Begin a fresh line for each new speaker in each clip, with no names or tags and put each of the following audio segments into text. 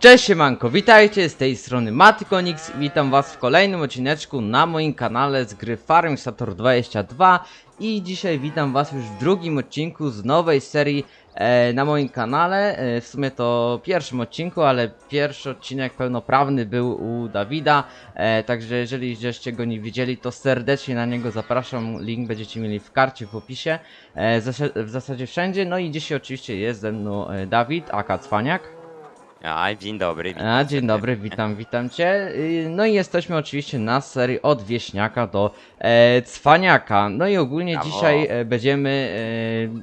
Cześć siemanko, witajcie z tej strony Matykonix Witam was w kolejnym odcineczku na moim kanale z gry Farming Sator 22 I dzisiaj witam was już w drugim odcinku z nowej serii na moim kanale e, W sumie to pierwszym odcinku, ale pierwszy odcinek pełnoprawny był u Dawida. E, Także jeżeli żeście go nie widzieli to serdecznie na niego zapraszam. Link będziecie mieli w karcie w opisie. E, w zas- W zasadzie wszędzie, no i dzisiaj oczywiście jest ze mną e, Dawid, aka Cwaniak
A, dzień dobry. witam
a, dzień
serdecznie.
dobry, witam, witam cię. Y, No i jesteśmy oczywiście na serii od wieśniaka do e, cwaniaka. No i ogólnie
Brawo.
dzisiaj e, będziemy,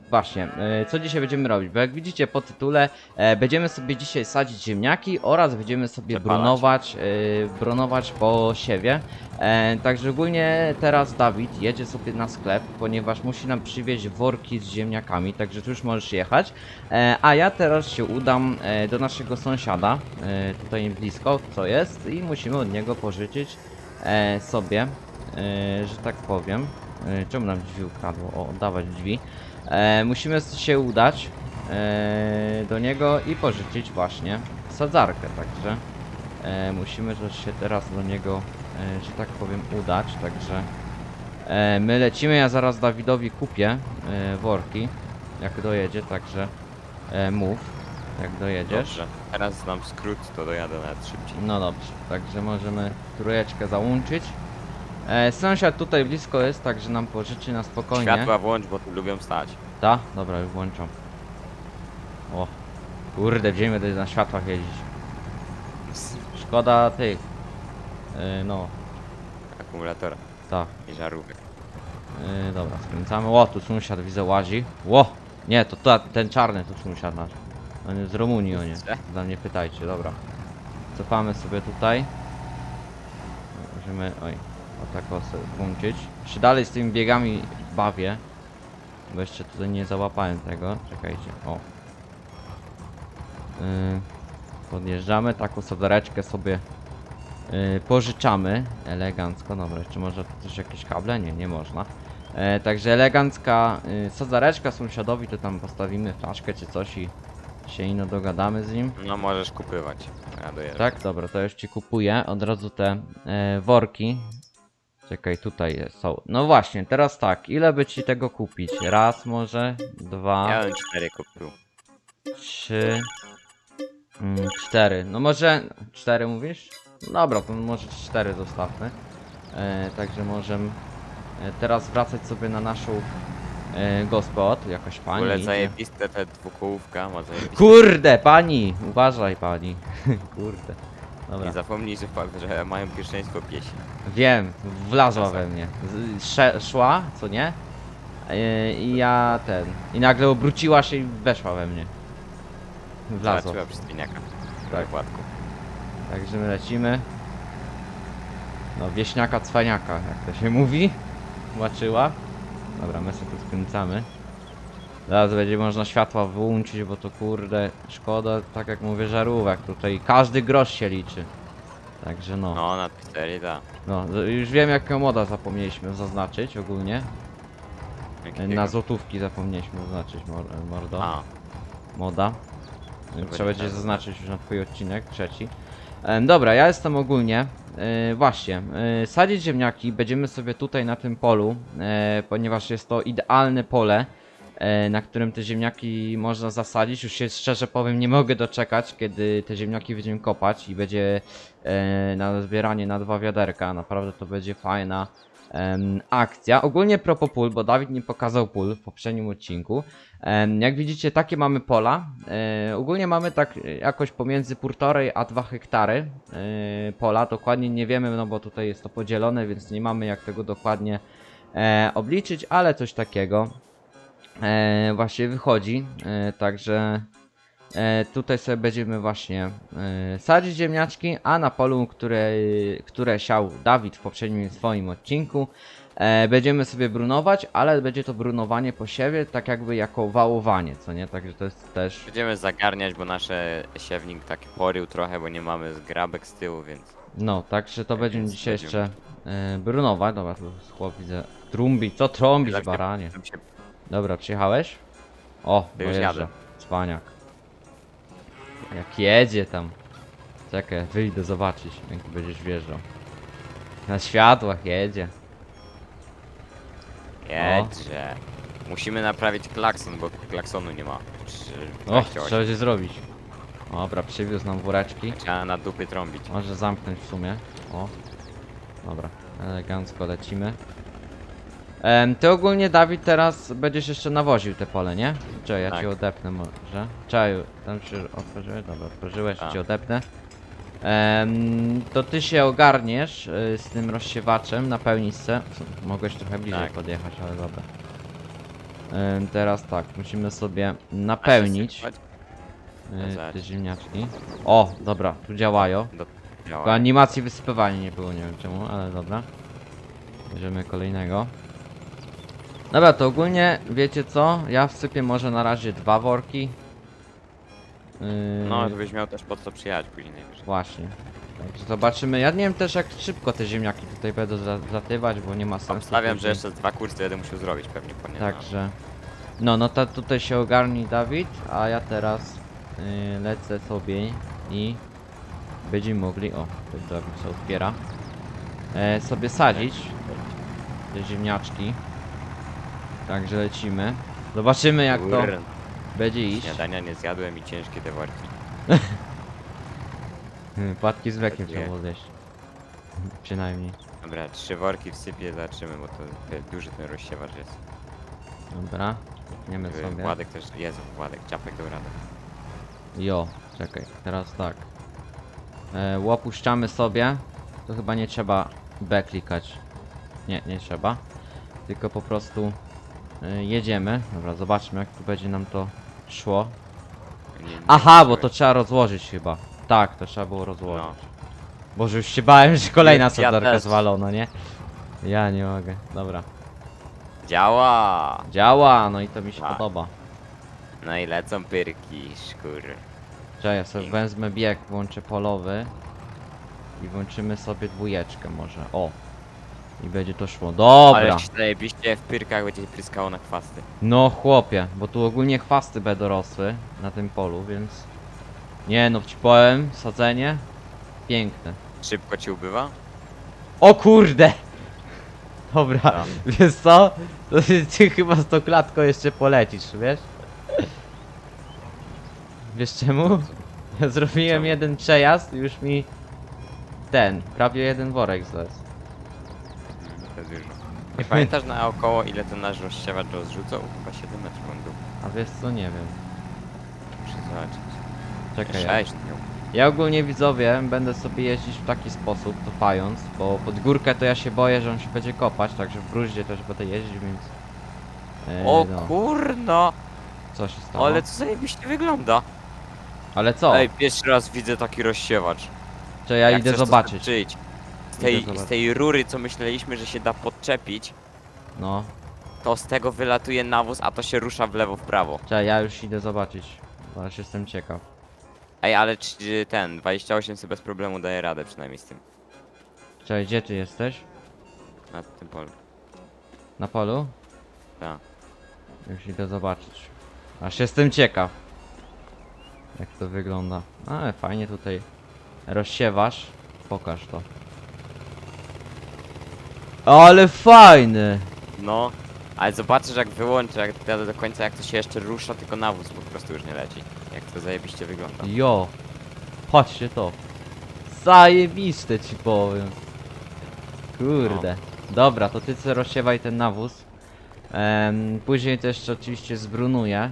e, właśnie, e, co dzisiaj będziemy robić? Bo jak widzicie po tytule, e, będziemy sobie dzisiaj sadzić ziemniaki oraz będziemy sobie
Przepalać.
brunować, e, brunować po siewie. E, także ogólnie teraz Dawid jedzie sobie na sklep, ponieważ musi nam przywieźć worki z ziemniakami, także tu już możesz jechać. E, a ja teraz się udam e, do naszego sąsiada, e, tutaj blisko, co jest, i musimy od niego pożyczyć e, sobie, e, że tak powiem. E, czemu nam drzwi ukradło? O, oddawać drzwi. E, musimy się udać e, do niego i pożyczyć właśnie sadzarkę, także e, musimy też się teraz do niego, że tak powiem, udać, także e, my lecimy, ja zaraz Dawidowi kupię e, worki, jak dojedzie, także e, mów, jak dojedziesz.
Dobrze. Teraz znam skrót, to dojadę nawet szybciej.
No dobrze, także możemy trójeczkę załączyć. E, sąsiad tutaj blisko jest, także nam pożyczy na spokojnie.
Światła włącz, bo tu lubią stać.
Ta? Dobra, już włączam. O, kurde, będziemy na światłach jeździć. Szkoda tych. E, no,
Akumulatora
ta.
i żarówek.
E, dobra, skręcamy. O, tu sąsiad widzę łazi. Ło! Nie, to ta, ten czarny to sąsiad nasz. On jest z Rumunii, o nie.
Co?
Za mnie pytajcie, dobra. Cofamy sobie tutaj. Możemy, oj, o tak o sobie włączyć. Jeszcze dalej z tymi biegami bawię. Bo jeszcze tutaj nie załapałem tego. Czekajcie, o. Yy, podjeżdżamy, taką sodereczkę sobie yy, pożyczamy. Elegancko, dobra, czy może też jakieś kable? Nie, nie można. E, także elegancka yy, sadzareczka sąsiadowi, to tam postawimy flaszkę czy coś i się ino dogadamy z nim.
No możesz kupywać. Ja dojadę.
Tak, dobra, to już ci kupuję od razu te e, worki. Czekaj, tutaj są. No właśnie, teraz tak, ile by ci tego kupić? Raz może, dwa,
Ja bym cztery kupił.
trzy, mm, cztery. No może, cztery mówisz? Dobra, to może cztery zostawmy. E, także możemy e, teraz wracać sobie na naszą e, jakaś
W
pani
ogóle zajebiste te dwukółówka, ma zajebiste.
Kurde, pani! Uważaj, pani. Kurde. Dobra.
Nie zapomnij, że fakt, że mają pierwszeństwo piesi.
Wiem, wlazła we mnie. Z- Sze, szła, co nie? Yy, I ja ten. I nagle obróciła się i weszła we mnie. Wlazła.
Zobaczyła przystojniaka.
Tak.
Tak.
Także my lecimy. No, wieśniaka cwaniaka, jak to się mówi. Zobaczyła. Dobra, my sobie tu skręcamy. Teraz będzie można światła wyłączyć, bo to kurde, szkoda, tak jak mówię, żarówek. Tutaj każdy grosz się liczy. Także no.
No, na cztery, da.
No, już wiem jaką moda zapomnieliśmy zaznaczyć ogólnie.
Jakiego?
Na złotówki zapomnieliśmy zaznaczyć mor- mordo.
A,
Moda. Trzeba będzie zaznaczyć już na twój odcinek, trzeci. Dobra, ja jestem ogólnie. e, właśnie, e, sadzić ziemniaki będziemy sobie tutaj na tym polu, e, ponieważ jest to idealne pole, e, na którym te ziemniaki można zasadzić. Już się szczerze powiem, nie mogę doczekać, kiedy te ziemniaki będziemy kopać i będzie e, na zbieranie na dwa wiaderka. Naprawdę to będzie fajna akcja. Ogólnie propos pól, bo Dawid nie pokazał pól w poprzednim odcinku. Jak widzicie, takie mamy pola. E, ogólnie mamy tak e, jakoś pomiędzy 1,5 a 2 hektary e, pola. Dokładnie nie wiemy, no bo tutaj jest to podzielone, więc nie mamy jak tego dokładnie obliczyć, ale coś takiego właśnie wychodzi. Także e, tutaj sobie będziemy właśnie e, sadzić ziemniaczki, a na polu, które, które siał Dawid w poprzednim swoim odcinku, E, będziemy sobie brunować, ale będzie to brunowanie po siewie, tak jakby jako wałowanie, co nie? Także to jest też...
Będziemy zagarniać, bo nasze siewnik taki porył trochę, bo nie mamy zgrabek z tyłu, więc...
No, także to
Tak
będziemy dzisiaj
będziemy-
jeszcze e, brunować. Dobra, tu chłop widzę. Trumbi, co trąbić,
Tak się-
baranie? Dobra, przyjechałeś? O,
To już
dojeżdża.
jadę.
Cwaniak. Jak jedzie tam. Czekaj, wyjdę zobaczyć, jak będziesz wjeżdżał. Na światłach jedzie.
Jedźże. Musimy naprawić klakson, bo klaksonu nie ma. Czy-
O,
28.
trzeba będzie zrobić. Dobra, przywiózł nam woreczki.
Trzeba na dupy trąbić.
Może zamknąć w sumie. O. Dobra, elegancko lecimy. Em, ty ogólnie, Dawid, teraz będziesz jeszcze nawoził te pole, nie? Czekaj, ja
Tak.
cię odepnę może. Czekaj, tam się otworzyłeś? Dobra, otworzyłeś,
Tak.
cię odepnę. Em, to ty się ogarniesz y, z tym rozsiewaczem na pełnisce. Mogłeś trochę bliżej
Tak.
podjechać, ale dobra. Em, teraz tak, musimy sobie napełnić
A
y, te ziemniaczki. O, dobra, tu działają. Tylko
Działa.
animacji wysypywania nie było, nie wiem czemu, ale dobra. Bierzemy kolejnego. Dobra, to ogólnie, wiecie co? Ja wsypię może na razie dwa worki. Yy,
No, żebyś miał też po co przyjechać później najwyżej.
Właśnie. Także zobaczymy. Ja nie wiem też jak szybko te ziemniaki tutaj będą za zatywać, bo nie ma sensu.
Obstawiam, że
później.
jeszcze z dwa kursy będę musiał zrobić pewnie po nie.
Także. No, no to tutaj się ogarnij Dawid, a ja teraz yy, lecę sobie i będziemy mogli, o, to Dawid się otwiera, e, sobie sadzić te ziemniaczki. Także lecimy. Zobaczymy jak to będzie iść.
Śniadania nie zjadłem i ciężkie te worki.
Hmm, Płatki z mlekiem trzeba zjeść. Przynajmniej.
Dobra, trzy worki wsypię, zobaczymy, bo to te- duży ten rozsiewacz jest.
Dobra, tniemy
Yy,
sobie.
Władek też, Jezu, Władek, ciapek do rady.
Jo, czekaj, teraz tak. E, łopuszczamy sobie. To chyba nie trzeba B klikać. Nie, nie trzeba. Tylko po prostu e, jedziemy. Dobra, zobaczmy jak tu będzie nam to szło. Aha, bo to trzeba rozłożyć chyba. Tak, to trzeba było rozłożyć.
No,
Boże, już się bałem, że kolejna
Ja też.
zwalona, nie? Ja nie mogę. Dobra.
działa!
Działa, no i to mi się
A.
podoba.
No i lecą pyrki, szkur.
Czekaj, ja sobie wezmę bieg, włączę polowy i włączymy sobie dwójeczkę może. O! I będzie to szło. Dobra!
Ale ci zajebiście w pyrkach będzie pryskało na chwasty.
No chłopie, bo tu ogólnie chwasty będą rosły na tym polu, więc... Nie no, ci powiem, sadzenie piękne.
Szybko ci ubywa?
O kurde! Dobra,
Tam.
wiesz co? To ty, ty chyba z tą klatką jeszcze polecisz, wiesz? Wiesz czemu? Ja zrobiłem
Czemu?
jeden przejazd i już mi ten, prawie jeden worek zlazł.
Dużo. Nie pamiętasz na około ile ten nasz rozsiewacz rozrzucał? Chyba 7 metrów on był.
A wiesz co, nie wiem.
Muszę zobaczyć.
Czekaj, ja,
6 miał.
ja ogólnie widzowie będę sobie jeździć w taki sposób, cofając, bo pod górkę to ja się boję, że on się będzie kopać, także w bruździe też będę jeździć, więc... E,
O
no,
kurno!
co się stało?
Ale co zajebiście wygląda.
Ale co?
Ej, pierwszy raz widzę taki rozsiewacz.
Czy ja
Jak
idę
chcesz, to
zobaczyć.
Przyjdź. Z tej, z tej rury, co myśleliśmy, że się da podczepić,
No,
to z tego wylatuje nawóz, a to się rusza w lewo, w prawo.
Czekaj, ja już idę zobaczyć. Aż jestem ciekaw.
Ej, ale czy ten 28 sobie bez problemu daje radę przynajmniej z tym.
Czekaj, gdzie ty jesteś?
Na tym polu.
Na polu?
Tak.
Już idę zobaczyć. Aż jestem ciekaw. Jak to wygląda. Ale fajnie tutaj rozsiewasz. Pokaż to. Ale fajny!
No, ale zobaczysz jak wyłączę, jak do końca, jak to się jeszcze rusza, tylko nawóz po prostu już nie leci. Jak to zajebiście wygląda.
Jo! Patrzcie to. Zajebiste ci powiem. Kurde. Dobra, to ty co rozsiewaj ten nawóz. Em, później to jeszcze oczywiście zbrunuję.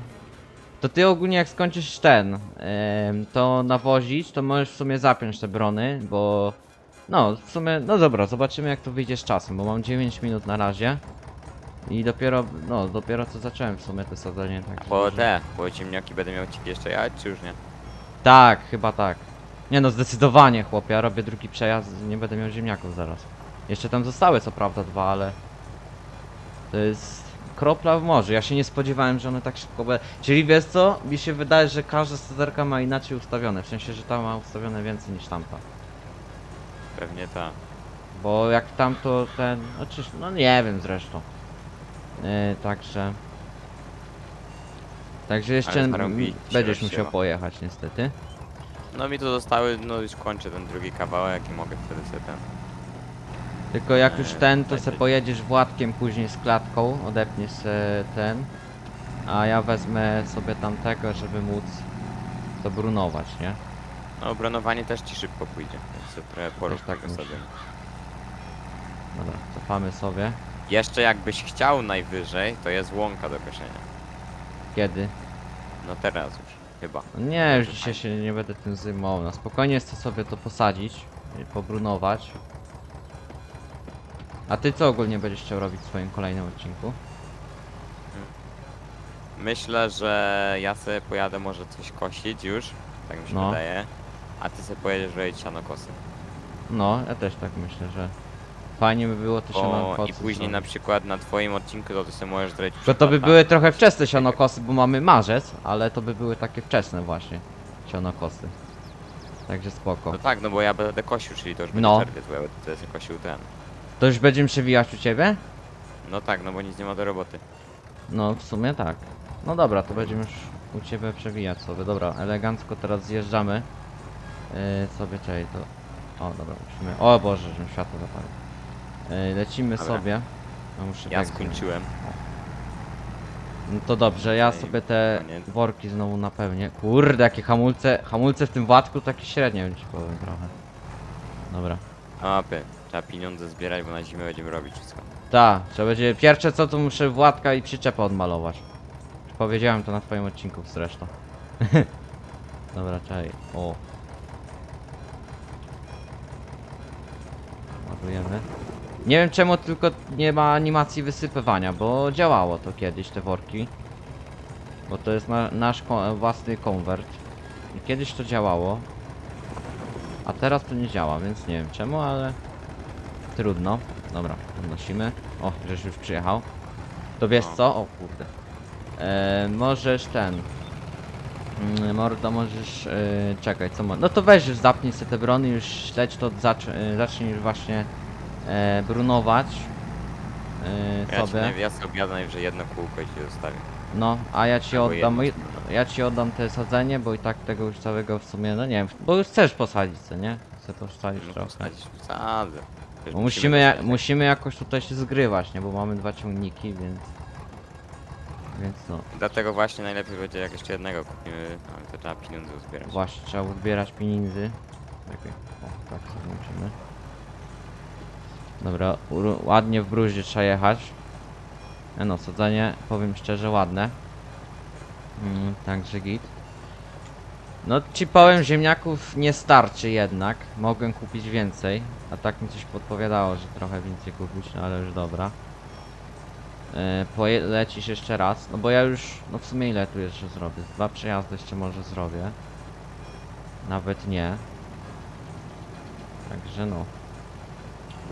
To ty ogólnie jak skończysz ten, em, to nawozić, to możesz w sumie zapiąć te brony, bo... No, w sumie, no dobra, zobaczymy jak to wyjdzie z czasem, bo mam 9 minut na razie. I dopiero, no, dopiero co zacząłem w sumie te sadzenie, tak.
A po te, po ciemniaki będę miał ci jeszcze jechać, czy już nie?
Tak, chyba tak. Nie no, zdecydowanie chłopie, ja robię drugi przejazd, nie będę miał ziemniaków zaraz. Jeszcze tam zostały co prawda dwa, ale To jest kropla w morzu. Ja się nie spodziewałem, że one tak szybko będą. Czyli wiesz co? Mi się wydaje, że każda staderka ma inaczej ustawione. W sensie, że ta ma ustawione więcej niż tamta.
Pewnie tak.
Bo jak tam to ten. Oczywiście, no nie wiem zresztą. Yy, także. Także jeszcze
Ale się
będziesz musiał pojechać niestety.
No mi tu zostały, no już kończę ten drugi kawałek i mogę wtedy sobie ten.
Tylko jak już
Eee,
ten, to
będzie-
se pojedziesz Władkiem później z klatką, odepniesz se ten. A ja wezmę sobie tamtego, żeby móc to brunować, nie?
No bronowanie też ci szybko pójdzie, więc trochę porób
tak
tego sobie.
Dobra, cofamy sobie.
Jeszcze jakbyś chciał najwyżej, to jest łąka do koszenia.
Kiedy?
No teraz już, chyba.
No nie, już dzisiaj się nie będę tym zajmował. Na spokojnie chcę sobie to posadzić i pobrunować. A ty co ogólnie będziesz chciał robić w swoim kolejnym odcinku?
Myślę, że ja sobie pojadę może coś kosić już, tak mi się
No.
wydaje. A ty sobie pojedziesz robić sianokosy.
No, ja też tak myślę, że fajnie by było te
Bo
sianokosy
i później na
zrobić.
przykład na twoim odcinku to ty sobie możesz zrobić
Tylko to by
przykład,
były trochę wczesne sianokosy, bo mamy marzec, ale to by były takie wczesne właśnie sianokosy. Także spoko.
No tak, no bo ja będę kosił, czyli to już będzie
No.
czerwiec, bo ja będę sobie kosił ten.
To już będziemy przewijać u ciebie?
No tak, no bo nic nie ma do roboty.
No, w sumie tak. No dobra, to będziemy już u ciebie przewijać sobie. Dobra, elegancko teraz zjeżdżamy. Yy, sobie czekaj, to... O, dobra, musimy... O Boże, że światło zapalił. Yy, lecimy
Dobra.
sobie. No, muszę
Ja
tak
skończyłem.
No to dobrze, ja
Ej,
sobie te
koniec.
worki znowu napełnię. Kurde, jakie hamulce, hamulce w tym Władku takie średnie, bym ci powiem trochę. Dobra.
A mapy. Trzeba pieniądze zbierać, bo na zimę będziemy robić wszystko.
Tak, trzeba będzie, pierwsze co to muszę Władka i przyczepę odmalować. Już powiedziałem to na twoim odcinku zresztą. Dobra, czekaj, o. Nie wiem czemu tylko nie ma animacji wysypywania, bo działało to kiedyś, te worki. Bo to jest na, nasz ko własny konwert. I kiedyś to działało. A teraz to nie działa, więc nie wiem czemu, ale... Trudno. Dobra, podnosimy. O, żeś już przyjechał. To wiesz
No.
co? O kurde. E, możesz ten. Mm, Mordo, możesz. E, czekaj, co mo No to weź już zapnij sobie te brony, już śledź to, zacz, e, zacznij już właśnie e, brunować. E,
Ja, ci
sobie.
ja sobie objadę najwyżej jedno kółko i ci zostawię.
No, a ja ci
Albo
oddam.
jedno.
Ja ci oddam te sadzenie, bo i tak tego już całego w sumie, no nie wiem, bo już chcesz posadzić, co nie? Chcę posadzić
No
trochę.
posadzić wsadzę. Przecież
Bo musimy, ja, musimy jakoś tutaj się zgrywać, nie? Bo mamy dwa ciągniki, więc... Więc no,
Dlatego właśnie najlepiej będzie jak jeszcze jednego kupimy, ale to trzeba pieniądze uzbierać.
właśnie trzeba uzbierać pieniędzy. Czekaj, o, tak sobie musimy. Dobra, ładnie w bruździe trzeba jechać. E no, sadzenie, powiem szczerze, ładne. Mm, także git. No ci powiem, ziemniaków nie starczy jednak. Mogłem kupić więcej, a tak mi coś podpowiadało, że trochę więcej kupić, no ale już dobra. E, poje lecisz jeszcze raz, no bo ja już, no w sumie ile tu jeszcze zrobię? Dwa przejazdy jeszcze może zrobię. Nawet nie. Także no.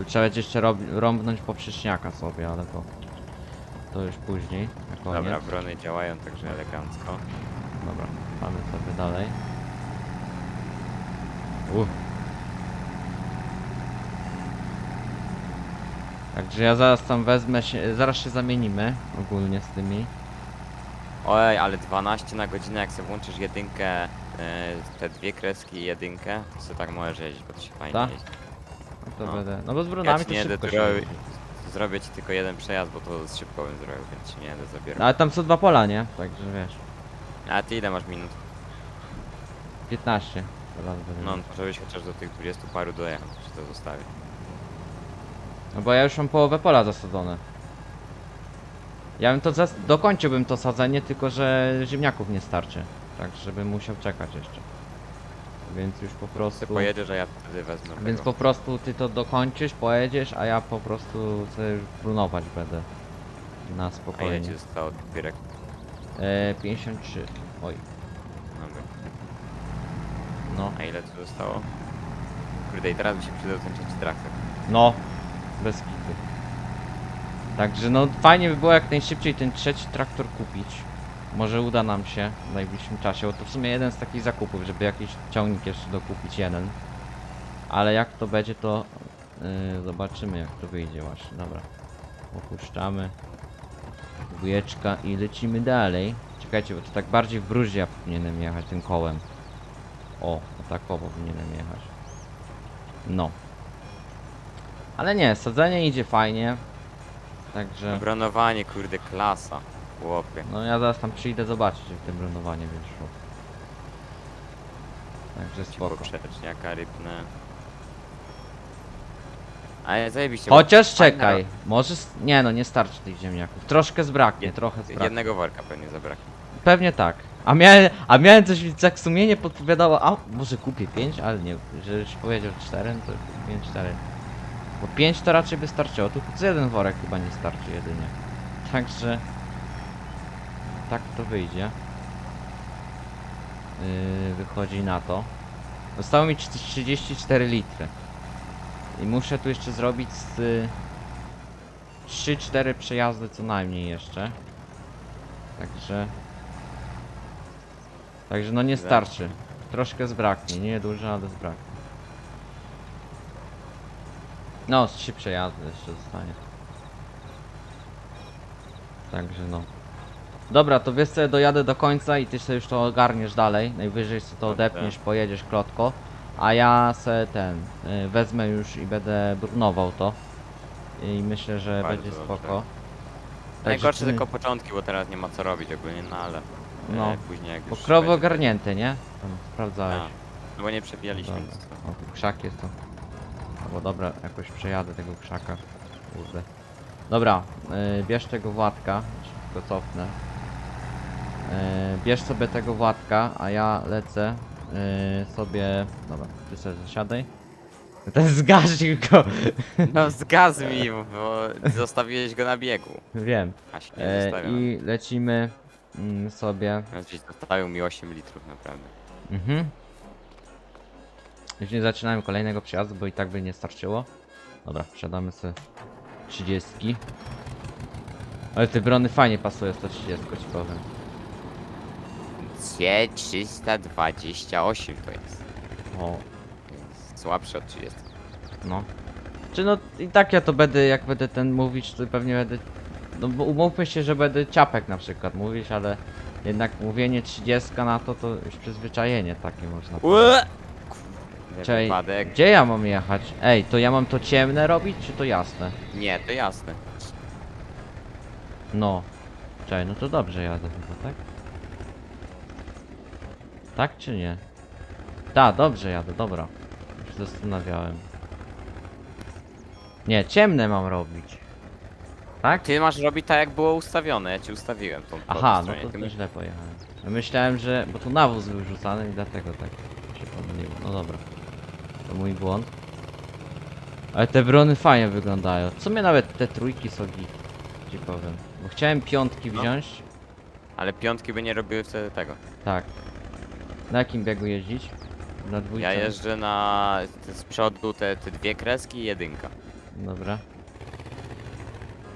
Trzeba będzie jeszcze rąbnąć poprzeczniaka sobie, ale to... To już później, na koniec.
Dobra, brony działają także elegancko.
Dobra, mamy sobie dalej. Uff. Także ja zaraz tam wezmę się, zaraz się zamienimy ogólnie z tymi.
Ojej, ale 12 na godzinę jak sobie włączysz jedynkę, e, te dwie kreski i jedynkę, to sobie tak możesz jeździć, bo to się fajnie
Tak?
jeździ.
No to
No.
będę, no bo z
Ja
brunami
ci
to
nie
szybko
będę
się.
Zrobię ci tylko jeden przejazd, bo to szybko bym zrobił, więc ci nie będę zabierał.
No ale tam są dwa pola, nie? Także wiesz,
A ty ile masz minut?
15. Teraz będę
No, żebyś chociaż do tych 20 paru dojechał, to ci to zostawię.
No bo ja już mam połowę pola zasadzone. Ja bym to zas- dokończyłbym to sadzenie, tylko że ziemniaków nie starczy. Tak, żebym musiał czekać jeszcze. Więc już po
Ty
prostu...
pojedziesz, a ja wtedy wezmę
Więc
tego.
po prostu ty to dokończysz, pojedziesz, a ja po prostu sobie już brunować będę. Na
A ile
spokojnie.
ci zostało bierek?
E, 53. Oj,
Dobra.
no.
A ile tu zostało? Kurde, i teraz mi się przydał ten trzeci traktor.
No. Bez. Także no fajnie by było jak najszybciej ten trzeci traktor kupić. Może uda nam się w najbliższym czasie, bo to w sumie jeden z takich zakupów, żeby jakiś ciągnik jeszcze dokupić jeden. Ale jak to będzie to yy, zobaczymy jak to wyjdzie właśnie. Dobra. Opuszczamy. Dwójeczka i lecimy dalej. Czekajcie, bo to tak bardziej w bruzie ja powinienem jechać tym kołem. O, tak o powinienem jechać. No. Ale nie, sadzenie idzie fajnie. Także,
Bronowanie, kurde, klasa. Chłopie.
no ja zaraz tam przyjdę zobaczyć, jak to bronowanie wyszło. Także spoko.
Poprzeczniaka rybne. Ale zajebiście.
Chociaż
fajna
czekaj, może... s- Nie no, nie starczy tych ziemniaków. Troszkę zbraknie, trochę
ro-
zbraknie.
Jednego worka pewnie zabraknie.
Pewnie tak. A miałem, a miałem coś, tak sumienie podpowiadało, a może kupię 5, ale nie, że już powiedział 4, to 5, 4. Bo 5 to raczej by starczyło, tu z jeden worek chyba nie starczy jedynie. Także... Tak to wyjdzie. Yy, wychodzi na to. Zostało mi 34 litry. I muszę tu jeszcze zrobić z... y, 3-4 przejazdy co najmniej jeszcze. Także... Także no nie starczy. Troszkę zbraknie, nie dużo, ale zbraknie. No, z trzy przejazdy jeszcze zostanie. Także no. Dobra, to wiesz co, ja dojadę do końca i ty sobie już to ogarniesz dalej. Najwyżej sobie to odepniesz, pojedziesz klotko. A ja se ten, y, wezmę już i będę brunował to. I myślę, że
Bardzo
będzie
dobrze.
spoko.
Najgorsze
ty-
tylko początki, bo teraz nie ma co robić ogólnie, no ale
No,
e, później jak już
pokrowy
będzie-
ogarnięte, nie? Tam sprawdzałeś.
A, No bo nie przebijaliśmy
Dobra.
nic.
O, tu krzak jest to. Bo dobra, jakoś przejadę tego krzaka. Kurde. Dobra, yy, bierz tego Władka. Szybko cofnę. Yy, bierz sobie tego Władka, a ja lecę yy, sobie... Dobra, ty sobie zasiadaj. Ten zgasił go!
No zgaz mi, bo zostawiłeś go na biegu.
Wiem.
A się nie
E,
zostawiam.
I lecimy mm, sobie...
Znaczy zostawił mi 8 litrów naprawdę.
Mhm. Już nie zaczynamy kolejnego przejazdu, bo i tak by nie starczyło. Dobra, wsiadamy sobie 30. Ale te brony fajnie pasują 130, ci powiem.
C328 to jest.
O,
Słabszy od 30.
no. Czy no i tak ja to będę, jak będę ten mówić, to pewnie będę... No bo umówmy się, że będę ciapek na przykład mówić, ale jednak mówienie 30 na to, to już przyzwyczajenie takie można powiedzieć. Czekaj,
wypadek.
gdzie ja mam jechać? Ej, to ja mam to ciemne robić, czy to jasne?
Nie, to jasne.
No. Czekaj, no to dobrze jadę chyba, tak? Tak czy nie? Tak, dobrze jadę, dobra. Już zastanawiałem. Nie, ciemne mam robić. Tak?
Ty masz robić tak jak było ustawione, ja ci ustawiłem tą
Aha, no to,
Ty
źle pojechałem. Myślałem, że... bo tu nawóz był rzucany i dlatego tak się pomyliło. No dobra. To mój błąd. Ale te brony fajnie wyglądają. W sumie nawet te trójki są git. Ci powiem. Bo chciałem piątki
No.
wziąć.
Ale piątki by nie robiły wtedy tego.
Tak. Na jakim biegu jeździć? Na dwójce?
Ja jeżdżę na z przodu te, te dwie kreski i jedynka.
Dobra.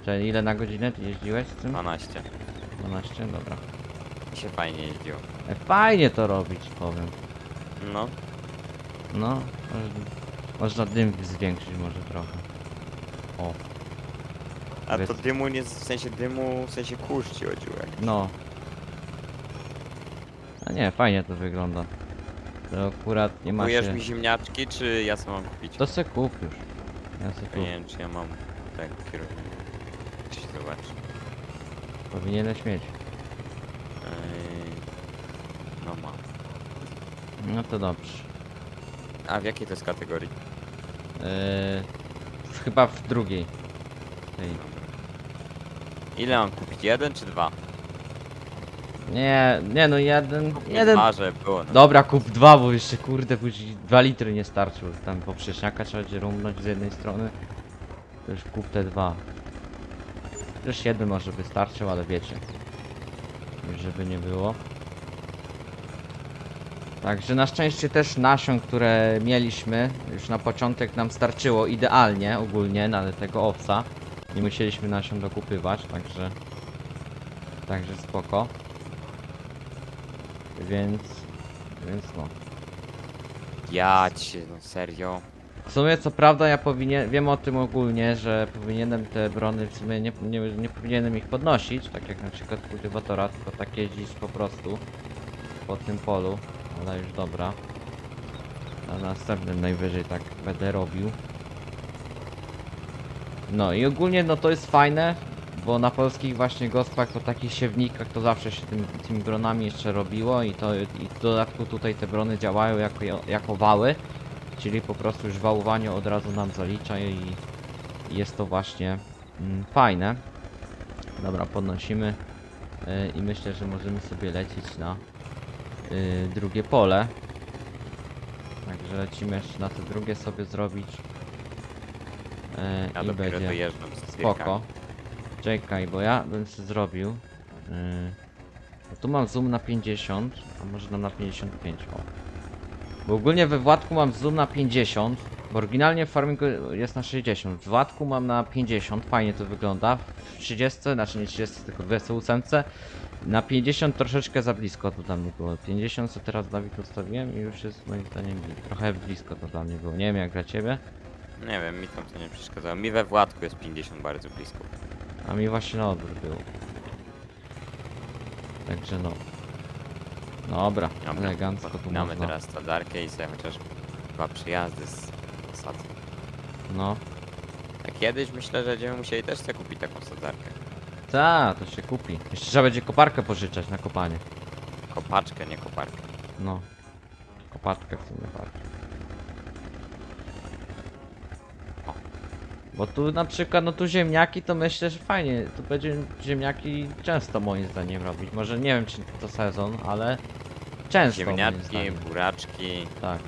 Czyli ile na godzinę ty jeździłeś z tym?
12.
12? Dobra.
Mi się fajnie jeździło.
E, fajnie to robić, powiem.
No,
No, można, dym zwiększyć może trochę. O,
a
Wiesz-
to dymu nie w sensie dymu, w sensie kurz ci chodziło jak.
no. A nie, fajnie to wygląda. To akurat nie ma
Kupujesz
się...
mi ziemniaczki, czy ja sam mam kupić?
To se kup już. Ja se
Ja
kup.
nie wiem, czy ja mam tak kierownik. Czy się zobaczy.
Powinieneś mieć.
Yy... No mam.
No to dobrze.
A w jakiej to jest kategorii?
Yy, chyba w drugiej. Tej.
Ile mam kupić? Jeden czy dwa?
Nie, nie no jeden, jeden.
Dwa, że było. No.
Dobra, kup dwa, bo jeszcze kurde, później dwa litry nie starczył. Tam poprzeczniaka trzeba będzie rumnąć z jednej strony. To już kup te dwa. Też jeden może wystarczył, ale wiecie. Żeby nie było. Także na szczęście też nasion, które mieliśmy, już na początek nam starczyło idealnie ogólnie na tego owca. Nie musieliśmy nasion dokupywać, także... Także spoko. Więc... Więc no.
Ja cię, no serio.
W sumie co prawda ja powinien, wiem o tym ogólnie, że powinienem te brony w sumie nie, nie, nie powinienem ich podnosić, tak jak na przykład kultywatora, tylko tak jeździć po prostu po tym polu, ale już dobra. Na następnym najwyżej tak będę robił. No i ogólnie no to jest fajne, bo na polskich właśnie gospach po takich siewnikach to zawsze się tym, tymi bronami jeszcze robiło i to i w dodatku tutaj te brony działają jako, jako wały. Czyli po prostu już wałowanie od razu nam zalicza i jest to właśnie mm, fajne. Dobra, podnosimy y, i myślę, że możemy sobie lecieć na y, drugie pole. Także lecimy jeszcze na to drugie sobie zrobić. Y,
Ja
I
dopiero
będzie
dojeżdżam z
spoko. Czekaj, bo ja bym sobie zrobił. Yy, tu mam zoom na 50, a może dam na 55. O. Bo ogólnie we Władku mam zoom na 50, bo oryginalnie w farmingu jest na 60. W Władku mam na 50, fajnie to wygląda. W 30, znaczy nie 30, tylko w 28. Na 50 troszeczkę za blisko to dla mnie było. 50 co teraz Dawid ustawiłem i już jest moim zdaniem trochę blisko to dla mnie było. Nie wiem jak dla ciebie,
Nie wiem, mi tam to nie przeszkadzało. Mi we Władku jest 50 bardzo blisko.
a mi właśnie na odwrót było. Także no. Dobra,
Dobra,
elegancko tu
podpinamy
można.
teraz stadarkę i sobie chociaż dwa przyjazdy z
No.
A kiedyś myślę, że będziemy musieli też sobie kupić taką sadarkę.
Ta, to się kupi. Jeszcze trzeba będzie koparkę pożyczać na kopanie.
Kopaczkę, nie koparkę.
No. Kopaczkę w sumie bardziej. O. Bo tu na przykład, no tu ziemniaki to myślę, że fajnie. Tu będzie ziemniaki często moim zdaniem robić. Może nie wiem czy to sezon, ale często moim
Ziemniaczki,
zdaniem.
buraczki,
Tak.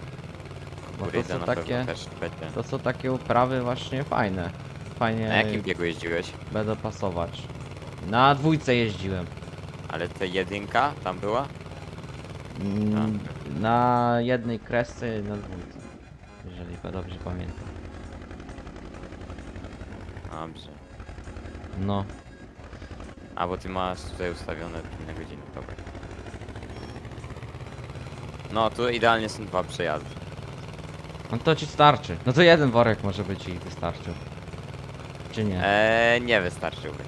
Bo to są
na
takie,
pewno też będzie.
to są takie uprawy właśnie fajne. Fajnie
Na jakim biegu jeździłeś?
będą pasować. Na dwójce jeździłem.
Ale te jedynka tam była?
Mm, Na jednej kresce na dwójce. Jeżeli to dobrze pamiętam.
Dobrze.
No.
A bo ty masz tutaj ustawione inne godziny, dobra. No tu idealnie są dwa przejazdy.
No to ci starczy. No to jeden worek może być i wystarczył. Czy nie?
Eee, nie wystarczyłby.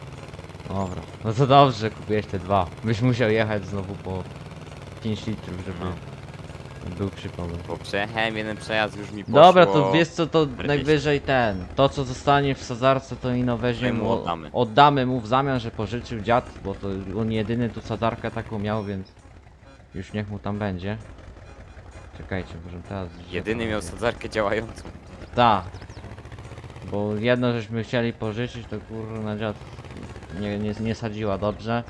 Dobra. No to dobrze, że kupiłeś te dwa. Byś musiał jechać znowu po 5 litrów, żeby
No.
był przypomnę.
Bo przejechałem jeden przejazd już mi poszło...
Dobra, to wiesz co, to
40.
najwyżej ten. To co zostanie w Sazarce, to ino weźmie
mu
mu,
oddamy.
oddamy mu w zamian, że pożyczył dziad, bo to on jedyny tu Sazarkę taką miał, więc już niech mu tam będzie. Czekajcie, może teraz...
Jedyny miał sadzarkę działającą.
Tak. Bo jedno żeśmy chcieli pożyczyć, to kurna dziad nie, nie, nie sadziła dobrze.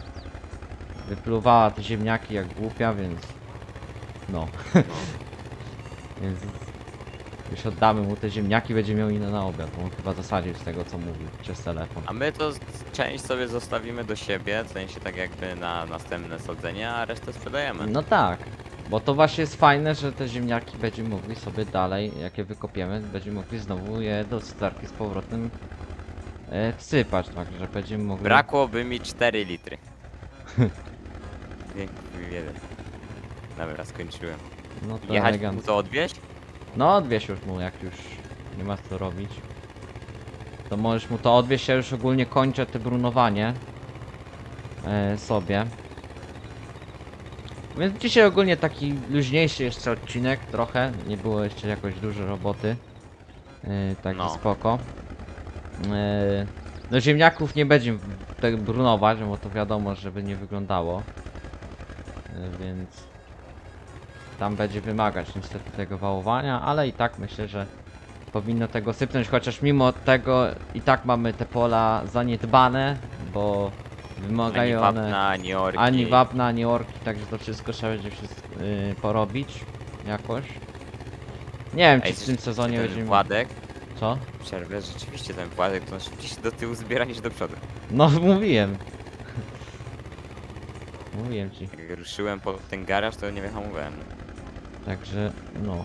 Wypluwała te ziemniaki jak głupia, więc... No. więc... Już oddamy mu te ziemniaki, będzie miał inne na obiad. bo On chyba zasadził z tego co mówił przez telefon.
A my to z- część sobie zostawimy do siebie, w sensie tak jakby na następne sadzenie, a resztę sprzedajemy.
No tak. Bo to właśnie jest fajne, że te ziemniaki będziemy mogli sobie dalej, jak je wykopiemy, będziemy mogli znowu je do starki z powrotem e, wsypać, także będziemy mogli...
Brakłoby mi 4 litry. Dzięki, jeden. Dobra, skończyłem.
No to
Jechać mu
elegancko.
to odwieźć?
No odwieź już mu, jak już nie ma co robić. To możesz mu to odwieźć, ja już ogólnie kończę te brunowanie e, sobie. Więc dzisiaj ogólnie taki luźniejszy jeszcze odcinek trochę, nie było jeszcze jakoś dużo roboty. E, także
No.
spoko. E, no ziemniaków nie będziemy tak brunować, bo to wiadomo, żeby nie wyglądało. E, więc tam będzie wymagać niestety tego wałowania, ale i tak myślę, że powinno tego sypnąć, chociaż mimo tego i tak mamy te pola zaniedbane, bo
Ani
wymagają one
wapna, ani orki.
ani wapna, ani orki, także to wszystko trzeba będzie wszystko, yy, porobić jakoś. Nie wiem,
Ej,
czy w tym sezonie
ten
będziemy...
Władek,
Co?
przerwę, rzeczywiście ten Władek to on szybciej się do tyłu zbiera niż do przodu.
No mówiłem. mówiłem ci.
Jak ruszyłem po ten garaż, to nie wyhamowałem.
Także, no.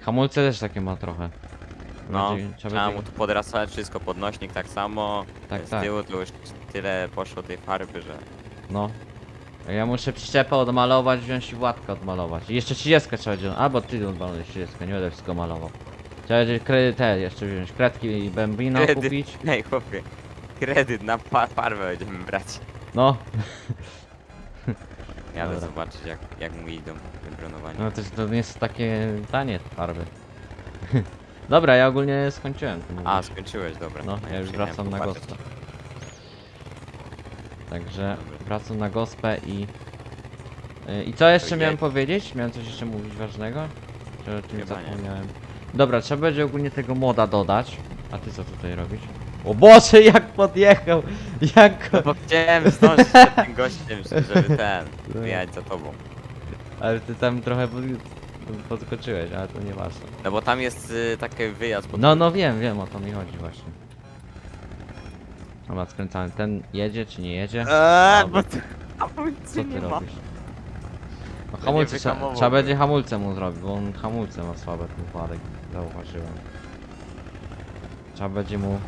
Hamulce też takie ma trochę.
No,
Będzie-
trzeba mu
będzie-
tu podrasować wszystko, podnośnik tak samo.
Tak,
z
tak.
tyłu to już tyle poszło tej farby, że...
No. Ja muszę przyczepę odmalować, wziąć i odmalować. I jeszcze 30 trzeba będzie, albo ty odmalujesz 30, nie będę wszystko malował. Trzeba będzie kredyt, jeszcze wziąć, kredki i bębino
Kredyt.
kupić.
Ej, chłopie, kredyt na fa farbę będziemy brać.
No,
Jadę
Dobra.
zobaczyć jak, jak mu idą wybronowania.
no to, to nie jest takie tanie farby. Dobra, ja ogólnie skończyłem.
A, skończyłeś, dobra.
No, ja już wracam na
popatrzeć.
Także wracam na gospę i... y, I co jeszcze
To
miałem powiedzieć? Miałem coś jeszcze mówić ważnego? Czy o czymś
Chyba nie.
zapomniałem? Dobra, trzeba będzie ogólnie tego moda dodać. A ty co tutaj robisz? O Boże, jak podjechał! Jak go...
No bo chciałem zdążyć przed tym gościem, żeby ten,
No.
wyjechać za tobą.
Ale ty tam trochę pod... podskoczyłeś, ale to nieważne.
No bo tam jest y, taki wyjazd, bo
No, no wiem, wiem o to mi chodzi właśnie. Dobra, skręcamy. Ten jedzie czy nie jedzie?
Eee,
Dobra.
bo hamulcy
Co ty
nie ma.
robisz? No, hamulce trzeba,
wyhamował
trzeba będzie hamulce mu zrobić, bo on hamulce ma słabe ten Władek, zauważyłem. Trzeba będzie mu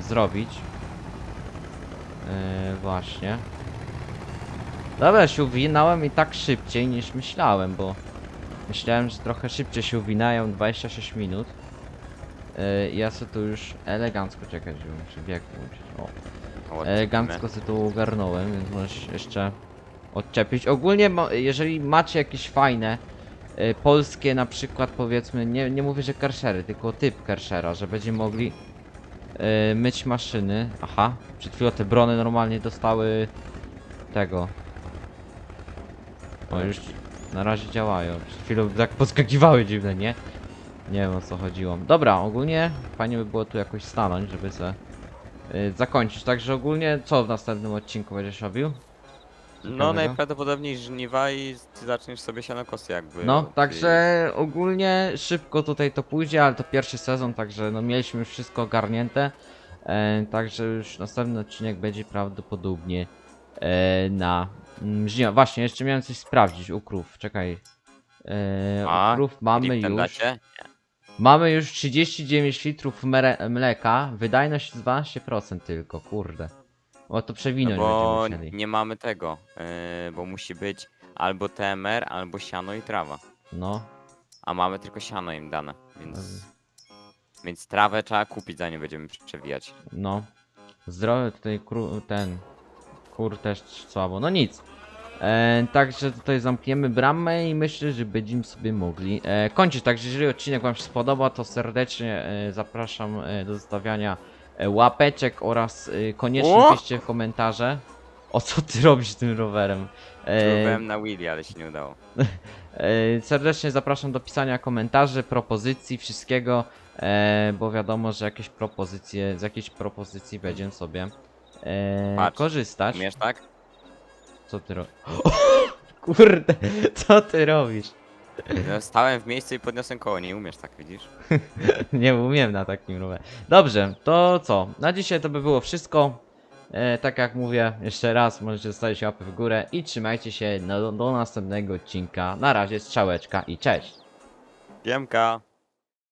zrobić. Yy, właśnie. Dobra, się uwinąłem i tak szybciej niż myślałem, bo myślałem, że trochę szybciej się uwinają 26 minut. Yy, ja sobie tu już elegancko czekać, żeby muszę bieg włączyć. O.
O,
Elegancko sobie to ogarnąłem, więc możesz jeszcze odczepić. Ogólnie, jeżeli macie jakieś fajne y, polskie, na przykład powiedzmy, nie, nie mówię, że karszery, tylko typ karszera, że będziemy mogli y, myć maszyny. Aha, przed chwilą te brony normalnie dostały tego. O, już na razie działają. Przed chwilą tak podskakiwały dziwne, nie? Nie wiem o co chodziło. Dobra, ogólnie fajnie by było tu jakoś stanąć, żeby se y, zakończyć. Także ogólnie co w następnym odcinku będziesz robił?
No
Ciekawego?
najprawdopodobniej żniwa i ty zaczniesz sobie sianokosy jakby.
No, także ogólnie szybko tutaj to pójdzie, ale to pierwszy sezon, także no mieliśmy już wszystko ogarnięte. E, także już następny odcinek będzie prawdopodobnie e, na mm, żniwa. Właśnie, jeszcze miałem coś sprawdzić u krów, czekaj. E,
A,
u krów mamy już.
dacie?
Mamy już 39 litrów mleka, wydajność 12% tylko, kurde. O to
No
przewinąć
bo
będziemy musieli.
nie mamy tego, yy, bo musi być albo TMR, albo siano i trawa.
No,
A mamy tylko siano im dane, więc... Więc trawę trzeba kupić zanim będziemy przewijać.
no. Zdrowy tutaj kru, ten kur też słabo. No nic. E, także tutaj zamkniemy bramę i myślę, że będziemy sobie mogli e, kończyć. Także jeżeli odcinek Wam się spodoba, to serdecznie e, zapraszam e, do zostawiania e, łapeczek oraz e, koniecznie
O!
piszcie w komentarze. O co ty robisz tym rowerem? E,
Próbowałem na Willy, ale się nie udało.
E, Serdecznie zapraszam do pisania komentarzy, propozycji, wszystkiego, e, bo wiadomo, że jakieś propozycje, z jakiejś propozycji będziemy sobie e,
Patrz,
korzystać.
Umiesz tak?
Co ty robisz? Kurde, co ty robisz?
No, stałem w miejscu i podniosłem koło, nie umiesz tak, widzisz?
Nie umiem na takim rowerze. Dobrze, to co? Na dzisiaj to by było wszystko. E, tak jak mówię, jeszcze raz możecie zostawić łapę w górę i trzymajcie się no, do, następnego odcinka. Na razie, strzałeczka i cześć!
Giemka!